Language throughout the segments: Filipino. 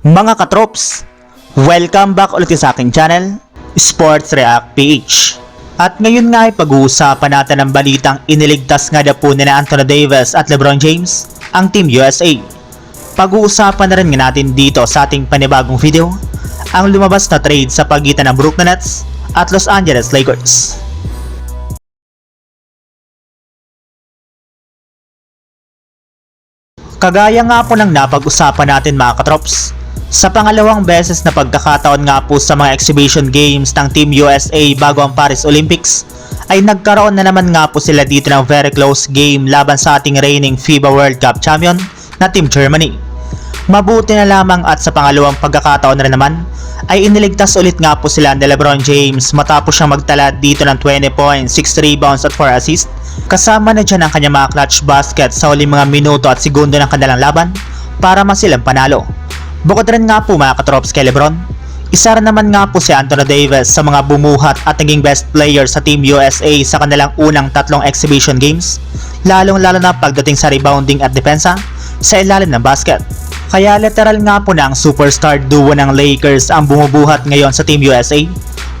Mga katrops, welcome back ulit sa aking channel, Sports React PH. At ngayon nga ay pag-uusapan natin ang balitang iniligtas nga na po ni Anthony Davis at LeBron James ang Team USA. Pag-uusapan na rin nga natin dito sa ating panibagong video ang lumabas na trade sa pagitan ng Brooklyn Nets at Los Angeles Lakers. Kagaya nga po ng napag-usapan natin mga katrops, sa pangalawang beses na pagkakataon nga po sa mga exhibition games ng Team USA bago ang Paris Olympics, ay nagkaroon na naman nga po sila dito ng very close game laban sa ating reigning FIBA World Cup champion na Team Germany. Mabuti na lamang at sa pangalawang pagkakataon na naman, ay iniligtas ulit nga po sila ni Lebron James matapos siyang magtala dito ng 20 points, 6 rebounds at 4 assists. Kasama na dyan ang kanyang mga clutch basket sa huling mga minuto at segundo ng kanilang laban para masilang panalo. Bukod rin nga po mga katrops kay Lebron, isa rin naman nga po si Anthony Davis sa mga bumuhat at naging best player sa Team USA sa kanilang unang tatlong exhibition games, lalong lalo na pagdating sa rebounding at depensa sa ilalim ng basket. Kaya literal nga po na ang superstar duo ng Lakers ang bumubuhat ngayon sa Team USA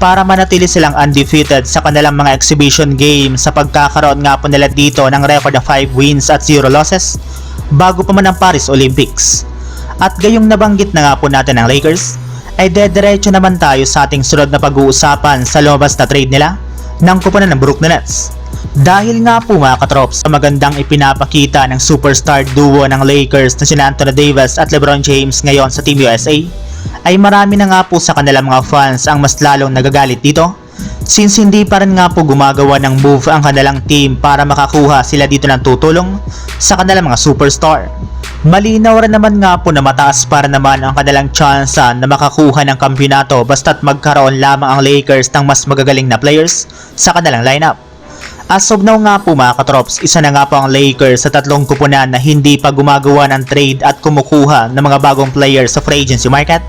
para manatili silang undefeated sa kanilang mga exhibition games sa pagkakaroon nga po nila dito ng record na 5 wins at 0 losses bago pa man ang Paris Olympics. At gayong nabanggit na nga po natin ng Lakers, ay dediretso naman tayo sa ating sunod na pag-uusapan sa lumabas na trade nila ng kupunan ng Brooklyn Nets. Dahil nga po mga katrops sa magandang ipinapakita ng superstar duo ng Lakers na sina Anthony Davis at LeBron James ngayon sa Team USA, ay marami na nga po sa kanilang mga fans ang mas lalong nagagalit dito since hindi pa rin nga po gumagawa ng move ang kanilang team para makakuha sila dito ng tutulong sa kanilang mga superstar. Malinaw rin naman nga po na mataas para naman ang kanilang tsansa na makakuha ng kampiyonato basta't magkaroon lamang ang Lakers ng mas magagaling na players sa kanilang lineup. As of now nga po mga katrops, isa na nga po ang Lakers sa tatlong kupunan na hindi pa gumagawa ng trade at kumukuha ng mga bagong players sa free agency market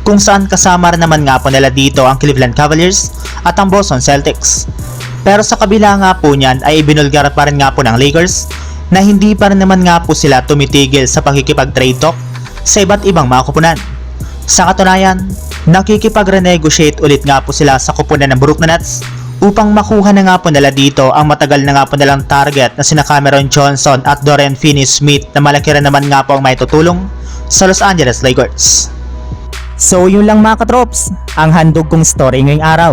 kung saan kasama rin naman nga po nila dito ang Cleveland Cavaliers at ang Boston Celtics. Pero sa kabila nga po niyan ay ibinulgar pa rin nga po ng Lakers na hindi pa rin naman nga po sila tumitigil sa pakikipag-trade talk sa iba't ibang mga kupunan. Sa katunayan, nakikipag-renegotiate ulit nga po sila sa kupunan ng Brooklyn Nets upang makuha na nga po nila dito ang matagal na nga po nilang target na sina Cameron Johnson at Dorian Finney-Smith na malaki rin naman nga po ang may tutulong sa Los Angeles Lakers. So yun lang mga katrops, ang handog kong story ngayong araw.